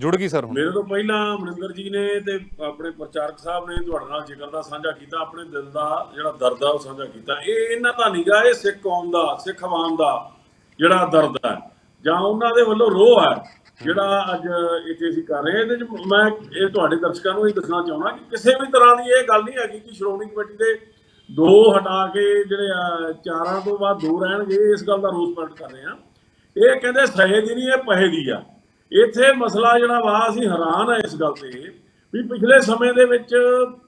ਜੁੜ ਗਈ ਸਰ ਹੁਣ? ਮੇਰੇ ਤੋਂ ਪਹਿਲਾਂ ਮਨਿੰਦਰ ਜੀ ਨੇ ਤੇ ਆਪਣੇ ਪ੍ਰਚਾਰਕ ਸਾਹਿਬ ਨੇ ਤੁਹਾਡੇ ਨਾਲ ਜ਼ਿਕਰ ਦਾ ਸਾਂਝਾ ਕੀਤਾ ਆਪਣੇ ਦਿਲ ਦਾ ਜਿਹੜਾ ਦਰਦ ਆ ਉਹ ਸਾਂਝਾ ਕੀਤਾ। ਇਹ ਇਹਨਾਂ ਦਾ ਨਿਗਾ ਇਹ ਸਿੱਖ ਕੌਮ ਦਾ ਸਿੱਖ ਆਵਾਮ ਦਾ ਜਿਹੜਾ ਦਰਦ ਹੈ ਜਾਂ ਉਹਨਾਂ ਦੇ ਵੱਲੋਂ ਰੋਹ ਹੈ ਜਿਹੜਾ ਅੱਜ ਇੱਥੇ ਅਸੀਂ ਕਰ ਰਹੇ ਹਾਂ। ਇਹਦੇ ਚ ਮੈਂ ਇਹ ਤੁਹਾਡੇ ਦਰਸ਼ਕਾਂ ਨੂੰ ਇਹ ਦੱਸਣਾ ਚਾਹੁੰਦਾ ਕਿ ਕਿਸੇ ਵੀ ਤਰ੍ਹਾਂ ਦੀ ਇਹ ਗੱਲ ਨਹੀਂ ਹੈਗੀ ਕਿ ਸ਼੍ਰੋਮਣੀ ਕਮੇਟੀ ਦੇ ਦੋ ਹਟਾ ਕੇ ਜਿਹੜੇ ਆ, ਚਾਰਾਂ ਤੋਂ ਬਾਅਦ ਦੋ ਰਹਿਣਗੇ ਇਸ ਗੱਲ ਦਾ ਰੋਸ ਪ੍ਰਗਟ ਕਰ ਰਹੇ ਹਾਂ। ਇਹ ਕਹਿੰਦੇ ਸਹੇ ਦੀ ਨਹੀਂ ਇਹ ਪਹੇ ਦੀ ਆ। ਇੱਥੇ ਮਸਲਾ ਜਿਹੜਾ ਵਾ ਅਸੀਂ ਹੈਰਾਨ ਆ ਇਸ ਗੱਲ ਤੇ ਵੀ ਪਿਛਲੇ ਸਮੇਂ ਦੇ ਵਿੱਚ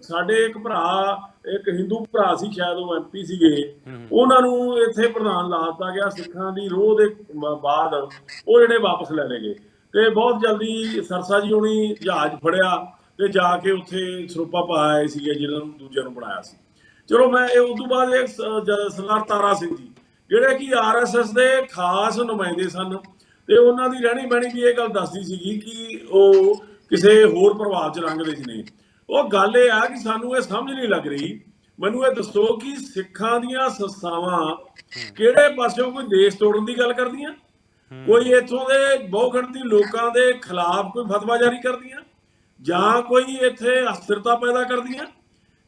ਸਾਡੇ ਇੱਕ ਭਰਾ ਇੱਕ ਹਿੰਦੂ ਭਰਾ ਸੀ ਸ਼ਾਇਦ ਉਹ ਐਮਪੀ ਸੀਗੇ। ਉਹਨਾਂ ਨੂੰ ਇੱਥੇ ਪ੍ਰਧਾਨ ਲਾ ਦਿੱਤਾ ਗਿਆ ਸਿੱਖਾਂ ਦੀ ਰੋਹ ਦੇ ਬਾਅਦ ਉਹ ਜਿਹੜੇ ਵਾਪਸ ਲੈ ਲਏ ਗਏ। ਤੇ ਬਹੁਤ ਜਲਦੀ ਸਰਸਾ ਜੀ ਹੋਣੀ ਜਹਾਜ਼ ਫੜਿਆ ਤੇ ਜਾ ਕੇ ਉੱਥੇ ਸਰੂਪਾ ਪਾਏ ਸੀਗੇ ਜਿਹਨਾਂ ਨੂੰ ਦੂਜਿਆਂ ਨੂੰ ਬਣਾਇਆ ਸੀ। ਚਲੋ ਮੈਂ ਇਹ ਉਸ ਤੋਂ ਬਾਅਦ ਜ- ਸਰਦਾਰ ਤਾਰਾ ਸਿੰਘ ਜੀ ਜਿਹੜੇ ਕਿ ਆਰਐਸਐਸ ਦੇ ਖਾਸ ਨੁਮਾਇੰਦੇ ਸਨ ਤੇ ਉਹਨਾਂ ਦੀ ਰਹਿਣੀ ਬਹਿਣੀ ਵੀ ਇਹ ਗੱਲ ਦੱਸਦੀ ਸੀਗੀ ਕਿ ਉਹ ਕਿਸੇ ਹੋਰ ਪ੍ਰਭਾਵ ਚ ਰੰਗਦੇ ਸੀ ਨੇ। ਉਹ ਗੱਲ ਇਹ ਆ ਕਿ ਸਾਨੂੰ ਇਹ ਸਮਝ ਨਹੀਂ ਲੱਗ ਰਹੀ। ਮੈਨੂੰ ਇਹ ਦੱਸੋ ਕਿ ਸਿੱਖਾਂ ਦੀਆਂ ਸੰਸਥਾਵਾਂ ਕਿਹੜੇ ਪਾਸਿਓਂ ਕੋਈ ਦੇਸ਼ ਤੋੜਨ ਦੀ ਗੱਲ ਕਰਦੀਆਂ? ਕੋਈ ਇੱਥੋਂ ਦੇ ਬਹੁਗਿਣਤੀ ਲੋਕਾਂ ਦੇ ਖਿਲਾਫ ਕੋਈ ਫਤਵਾ ਜਾਰੀ ਕਰਦੀਆਂ? ਜਾਂ ਕੋਈ ਇੱਥੇ ਅਸਥਿਰਤਾ ਪੈਦਾ ਕਰਦੀਆਂ?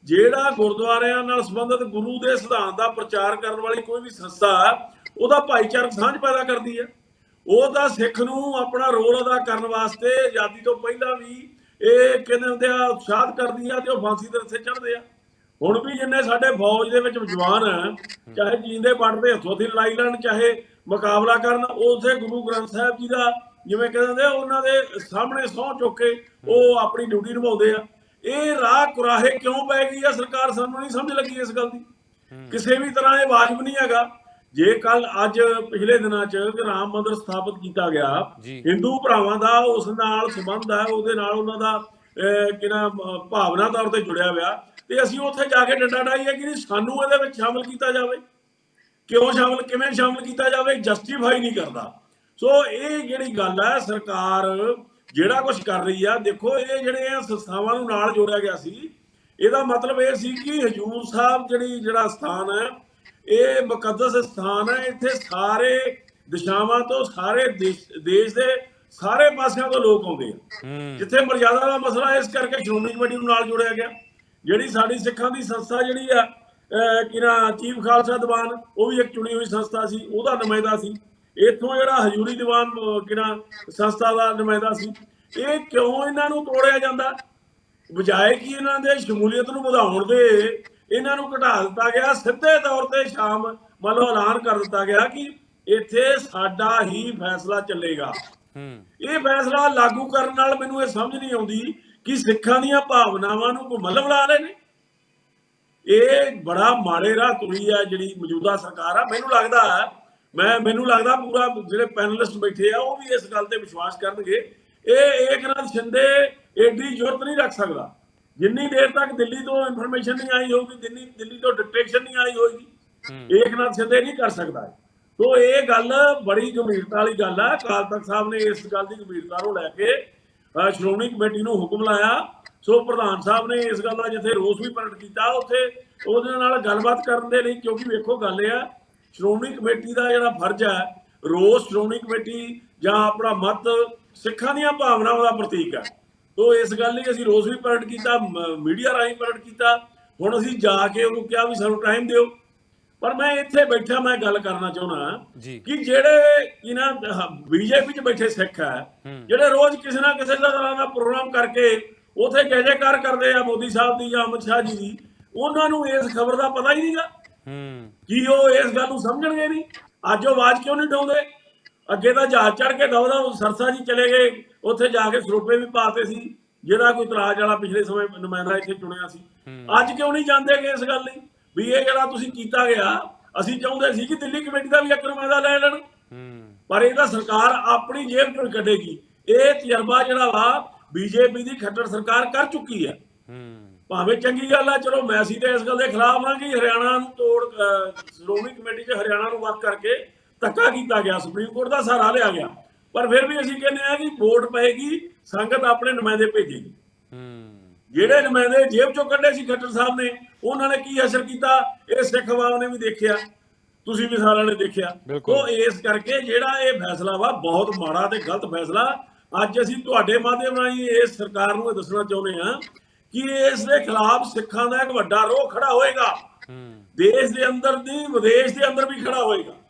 ਜਿਹੜਾ ਗੁਰਦੁਆਰਿਆਂ ਨਾਲ ਸੰਬੰਧਿਤ ਗੁਰੂ ਦੇ ਸਿਧਾਂਤ ਦਾ ਪ੍ਰਚਾਰ ਕਰਨ ਵਾਲੀ ਕੋਈ ਵੀ ਸੰਸਥਾ ਉਹਦਾ ਭਾਈਚਾਰਕ ਸਾਂਝ ਪੈਦਾ ਕਰਦੀ ਹੈ। ਉਹ ਤਾਂ ਸਿੱਖ ਨੂੰ ਆਪਣਾ ਰੋਲ ਅਦਾ ਕਰਨ ਵਾਸਤੇ ਆਜ਼ਾਦੀ ਤੋਂ ਪਹਿਲਾਂ ਵੀ ਇਹ ਕਹਿੰਦੇ ਹੁੰਦੇ ਆ ਉਤਸ਼ਾਹਤ ਕਰਦੀ ਆ ਤੇ ਉਹ ਫਾਂਸੀ ਦੇ ਰੱਸੇ ਚੜ੍ਹਦੇ ਆ। ਹੁਣ ਵੀ ਜਿੰਨੇ ਸਾਡੇ ਫੌਜ ਦੇ ਵਿੱਚ ਜਵਾਨ ਆ ਚਾਹੇ ਜੀਂਦੇ ਪੜਦੇ ਹੱਥੋਂ ਦੀ ਲੜਾਈ ਲੜਨ ਚਾਹੇ ਮੁਕਾਬਲਾ ਕਰਨ ਉਸੇ ਗੁਰੂ ਗ੍ਰੰਥ ਸਾਹਿਬ ਜੀ ਦਾ ਜਿਵੇਂ ਕਹਿੰਦੇ ਹੁੰਦੇ ਉਹਨਾਂ ਦੇ ਸਾਹਮਣੇ ਸਹੁੰ ਚੁੱਕ ਕੇ ਉਹ ਆਪਣੀ ਡਿਊਟੀ ਨਿਭਾਉਂਦੇ ਆ। ਇਹ ਰਾਹ ਕੁਰਾਹੇ ਕਿਉਂ ਪੈ ਗਈ ਆ ਸਰਕਾਰ ਸਾਨੂੰ ਨਹੀਂ ਸਮਝ ਲੱਗੀ ਇਸ ਗੱਲ ਦੀ। ਕਿਸੇ ਵੀ ਤਰ੍ਹਾਂ ਇਹ ਵਾਜਬ ਨਹੀਂ ਹੈਗਾ। ਜੇ ਕੱਲ ਅੱਜ ਪਿਛਲੇ ਦਿਨਾਂ 'ਚ ਰਾਮ ਮੰਦਿਰ ਸਥਾਪਿਤ ਕੀਤਾ ਗਿਆ। ਹਿੰਦੂ ਭਰਾਵਾਂ ਦਾ ਉਸ ਨਾਲ ਸੰਬੰਧ ਹੈ ਉਹਦੇ ਨਾਲ ਉਹਨਾਂ ਦਾ ਅਹ, ਕਿ ਨਾ ਅਹ, ਭਾਵਨਾ ਤੌਰ ਤੇ ਜੁੜਿਆ ਹੋਇਆ ਤੇ ਅਸੀਂ ਉੱਥੇ ਜਾ ਕੇ ਡੰਡਾ ਡਾਈਏ ਕਿ ਨਹੀਂ ਸਾਨੂੰ ਇਹਦੇ ਵਿੱਚ ਸ਼ਾਮਲ ਕੀਤਾ ਜਾਵੇ ਕਿਉਂ ਸ਼ਾਮਲ ਕਿਵੇਂ ਸ਼ਾਮਲ ਕੀਤਾ ਜਾਵੇ ਜਸਟੀਫਾਈ ਨਹੀਂ ਕਰਦਾ ਸੋ ਇਹ ਜਿਹੜੀ ਗੱਲ ਹੈ ਸਰਕਾਰ ਜਿਹੜਾ ਕੁਝ ਕਰ ਰਹੀ ਆ ਦੇਖੋ ਇਹ ਜਿਹੜੇ ਆ ਸੰਸਥਾਵਾਂ ਨੂੰ ਨਾਲ ਜੋੜਿਆ ਗਿਆ ਸੀ ਇਹਦਾ ਮਤਲਬ ਇਹ ਸੀ ਕਿ ਹਜੂਰ ਸਾਹਿਬ ਜਿਹੜੀ ਜਿਹੜਾ ਸਥਾਨ ਹੈ ਇਹ ਮੁਕੱਦਸ ਸਥਾਨ ਹੈ ਇੱਥੇ ਸਾਰੇ ਦਿਸ਼ਾਵਾਂ ਤੋਂ ਸਾਰੇ ਦੇਸ਼ ਦੇ ਸਾਰੇ ਪਾਸਿਆਂ ਤੋਂ ਲੋਕ ਆਉਂਦੇ ਆ। ਜਿੱਥੇ ਮਰਜ਼ਾਦਾ ਦਾ ਮਸਲਾ ਇਸ ਕਰਕੇ ਸ਼੍ਰੋਮਣੀ ਕਮੇਟੀ ਨੂੰ ਨਾਲ ਜੋੜਿਆ ਗਿਆ। ਜਿਹੜੀ ਸਾਡੀ ਸਿੱਖਾਂ ਦੀ ਸੰਸਥਾ ਜਿਹੜੀ ਆ ਅਹ, ਕੀ ਨਾ ਚੀਫ ਖਾਲਸਾ ਦੀਵਾਨ ਉਹ ਵੀ ਇੱਕ ਚੁਣੀ ਹੋਈ ਸੰਸਥਾ ਸੀ ਉਹਦਾ ਨੁਮਾਇੰਦਾ ਸੀ। ਇੱਥੋਂ ਜਿਹੜਾ ਹਜੂਰੀ ਦੀਵਾਨ ਅਹ, ਕੀ ਨਾ ਸੰਸਥਾ ਦਾ ਨੁਮਾਇੰਦਾ ਸੀ। ਇਹ ਕਿਉਂ ਇਹਨਾਂ ਨੂੰ ਤੋੜਿਆ ਜਾਂਦਾ? ਬਜਾਏ ਕਿ ਇਹਨਾਂ ਦੇ ਸ਼ਮੂਲੀਅਤ ਨੂੰ ਵਧਾਉਣ ਦੇ ਇਹਨਾਂ ਨੂੰ ਘਟਾ ਦਿੱਤਾ ਗਿਆ। ਸਿੱਧੇ ਤੌਰ ਤੇ ਸ਼ਾਮ ਮੰਨ ਲਓ ਐਲਾਨ ਕਰ ਦਿੱਤਾ ਗਿਆ ਕਿ ਇੱਥੇ ਸਾਡਾ ਹੀ ਫੈਸਲਾ ਚੱਲੇਗਾ। ਇਹ ਫੈਸਲਾ ਲਾਗੂ ਕਰਨ ਨਾਲ ਮੈਨੂੰ ਇਹ ਸਮਝ ਨਹੀਂ ਆਉਂਦੀ ਕਿ ਸਿੱਖਾਂ ਦੀਆਂ ਭਾਵਨਾਵਾਂ ਨੂੰ ਕੋਈ ਮੱਲਮ ਲਾ ਰਹੇ ਨੇ। ਇਹ ਬੜਾ ਮਾੜੇ ਰਾਹ ਤੁਰੀ ਆ ਜਿਹੜੀ ਮੌਜੂਦਾ ਸਰਕਾਰ ਆ। ਮੈਨੂੰ ਲੱਗਦਾ ਮੈਂ ਮੈਨੂੰ ਲੱਗਦਾ ਪੂਰਾ ਜਿਹੜੇ ਪੈਨਲਿਸਟ ਬੈਠੇ ਆ ਉਹ ਵੀ ਇਸ ਗੱਲ ਤੇ ਵਿਸ਼ਵਾਸ ਕਰਨਗੇ। ਇਹ ਏਕਨਾਥ ਸ਼ਿੰਦੇ ਏਡੀ ਜ਼ਰੂਰਤ ਨਹੀਂ ਰੱਖ ਸਕਦਾ। ਜਿੰਨੀ ਦੇਰ ਤੱਕ ਦਿੱਲੀ ਤੋਂ ਇਨਫੋਰਮੇਸ਼ਨ ਨਹੀਂ ਆਈ ਹੋਊਗੀ ਦਿੱਲੀ ਦਿੱਲੀ ਤੋਂ ਡਿਟੈਕਸ਼ਨ ਨਹੀਂ ਆਈ ਹੋਏਗੀ ਏਕਨਾਥ ਸ਼ਿੰਦੇ ਨਹੀਂ ਕਰ ਸਕਦਾ ਤੋ ਇਹ ਗੱਲ ਬੜੀ ਗੰਭੀਰਤਾ ਵਾਲੀ ਗੱਲ ਆ। ਅਕਾਲ ਤਖਤ ਸਾਹਿਬ ਨੇ ਇਸ ਗੱਲ ਦੀ ਗੰਭੀਰਤਾ ਨੂੰ ਲੈ ਕੇ ਸ਼੍ਰੋਮਣੀ ਕਮੇਟੀ ਨੂੰ ਹੁਕਮ ਲਾਇਆ। ਸੋ ਪ੍ਰਧਾਨ ਸਾਹਿਬ ਨੇ ਇਸ ਗੱਲ ਦਾ ਜਿੱਥੇ ਰੋਸ ਵੀ ਪ੍ਰਗਟ ਕੀਤਾ ਉੱਥੇ ਉਹਦੇ ਨਾਲ ਗੱਲਬਾਤ ਕਰਨ ਦੇ ਲਈ ਕਿਉਂਕਿ ਵੇਖੋ ਗੱਲ ਇਹ ਆ ਸ਼੍ਰੋਮਣੀ ਕਮੇਟੀ ਦਾ ਜਿਹੜਾ ਫਰਜ਼ ਹੈ ਰੋਸ ਸ਼੍ਰੋਮਣੀ ਕਮੇਟੀ ਜਾਂ ਆਪਣਾ ਮਤ ਸਿੱਖਾਂ ਦੀਆਂ ਭਾਵਨਾਵਾਂ ਦਾ ਪ੍ਰਤੀਕ ਹੈ ਤੋ ਇਸ ਗੱਲ ਲਈ ਅਸੀਂ ਰੋਸ ਵੀ ਪ੍ਰਗਟ ਕੀਤਾ ਮੀਡੀਆ ਰਾਹੀਂ ਪ੍ਰਗਟ ਕੀਤਾ। ਹੁਣ ਅਸੀਂ ਜਾ ਕੇ ਉਹਨੂੰ ਕਿਹਾ ਵੀ ਸਾਨੂੰ ਟਾਈਮ ਦਿਓ। ਪਰ ਮੈਂ ਇੱਥੇ ਬੈਠਾ ਮੈਂ ਗੱਲ ਕਰਨਾ ਚਾਹੁੰਦਾ। ਕਿ ਜਿਹੜੇ ਇਹਨਾਂ ਬੀਜੇਪੀ 'ਚ ਬੈਠੇ ਸਿੱਖ ਹੈ। ਜਿਹੜੇ ਰੋਜ਼ ਕਿਸੇ ਨਾ ਕਿਸੇ ਤਰ੍ਹਾਂ ਦਾ ਪ੍ਰੋਗਰਾਮ ਕਰਕੇ ਉਥੇ ਜੈ ਜੈਕਾਰ ਕਰਦੇ ਆ ਮੋਦੀ ਸਾਹਿਬ ਦੀ ਜਾਂ ਅਮਿਤ ਸ਼ਾਹ ਜੀ ਦੀ ਉਹਨਾਂ ਨੂੰ ਇਸ ਖਬਰ ਦਾ ਪਤਾ ਹੀ ਨਹੀਂਗਾ ਹੂੰ। ਕੀ ਉਹ ਇਸ ਗੱਲ ਨੂੰ ਸਮਝਣਗੇ ਨਹੀਂ? ਅੱਜ ਉਹ ਆਵਾਜ਼ ਕਿਉਂ ਨਹੀਂ ਉਠਾਉਂਦੇ? ਅੱਗੇ ਤਾਂ ਜਹਾਜ਼ ਚੜ ਕੇ ਦੌੜਾ ਸਰਸਾ ਜੀ ਚਲੇ ਗਏ। ਉੱਥੇ ਜਾ ਕੇ ਸਰੂਪੇ ਵੀ ਪਾਤੇ ਸੀ ਜਿਹੜਾ ਕੋਈ ਤਰਾਜ ਵਾਲਾ ਪਿਛਲੇ ਸਮੇਂ ਨੁਮਾਇੰਦਾ ਇੱਥੇ ਚੁਣਿਆ ਸੀ। ਅੱਜ ਕਿਉਂ ਨਹੀਂ ਜਾਂਦੇਗੇ ਇਸ ਗੱਲ ਲਈ? ਵੀ ਇਹ ਜਿਹੜਾ ਤੁਸੀਂ ਕੀਤਾ ਗਿਆ ਅਸੀਂ ਚਾਹੁੰਦੇ ਸੀ ਕਿ ਦਿੱਲੀ ਕਮੇਟੀ ਦਾ ਵੀ ਇੱਕ ਨੁਮਾਇੰਦਾ ਲੈ ਲੈਣ। ਪਰ ਇਹਦਾ ਸਰਕਾਰ ਆਪਣੀ ਜੇਬ ਚੋਂ ਕੱਢੇਗੀ। ਇਹ ਤਜਰਬਾ ਜਿਹੜਾ ਵਾ ਬੀਜੇਪੀ ਦੀ ਖੱਟਰ ਸਰਕਾਰ ਕਰ ਚੁੱਕੀ ਹੈ। ਭਾਵੇਂ ਚੰਗੀ ਗੱਲ ਆ ਚਲੋ ਮੈਂ ਸੀ ਤੇ ਇਸ ਗੱਲ ਦੇ ਖਿਲਾਫ ਹਾਂ ਕਿ ਹਰਿਆਣਾ ਨੂੰ ਤੋੜ ਸ਼੍ਰੋਮਣੀ ਕਮੇਟੀ 'ਚ ਹਰਿਆਣਾ ਨੂੰ ਵੱਖ ਕਰਕੇ ਧੱਕਾ ਕੀਤਾ ਗਿਆ ਸੁਪਰੀਮ ਕੋਰਟ ਦਾ ਸਹਾਰਾ ਲਿਆ ਗਿਆ। ਪਰ ਫਿਰ ਵੀ ਅਸੀਂ ਕਹਿੰਦੇ ਆ ਕਿ ਵੋਟ ਪਏਗੀ ਸੰਗਤ ਆਪਣੇ ਨੁਮਾਇੰਦੇ ਭੇਜੇਗੀ। ਜਿਹੜੇ ਨੁਮਾਇੰਦੇ ਜੇਬ ਚੋਂ ਕੱਢੇ ਸੀ ਖੱਟਰ ਸਾਹਿਬ ਨੇ ਉਹਨਾਂ ਨੇ ਕੀ ਅਸਰ ਕੀਤਾ? ਇਹ ਸਿੱਖ ਆਵਾਮ ਨੇ ਵੀ ਦੇਖਿਆ। ਤੁਸੀਂ ਵੀ ਸਾਰਿਆਂ ਨੇ ਦੇਖਿਆ। ਉਹ ਇਸ ਕਰਕੇ ਜਿਹੜਾ ਇਹ ਫੈਸਲਾ ਵਾ ਬਹੁਤ ਮਾੜਾ ਤੇ ਗਲਤ ਫੈਸਲਾ। ਅੱਜ ਅਸੀਂ ਤੁਹਾਡੇ ਮਾਧਿਅਮ ਰਾਹੀਂ ਇਸ ਸਰਕਾਰ ਨੂੰ ਇਹ ਦੱਸਣਾ ਚਾਹੁੰਦੇ ਹਾਂ ਕਿ ਇਸ ਦੇ ਖਿਲਾਫ ਸਿੱਖਾਂ ਦਾ ਇੱਕ ਵੱਡਾ ਰੋਹ ਖੜਾ ਹੋਏਗਾ। ਦੇਸ਼ ਦੇ ਅੰਦਰ ਨਹੀਂ ਵਿਦੇਸ਼ ਦੇ ਅੰਦਰ ਵੀ ਖੜਾ ਹੋਏਗਾ।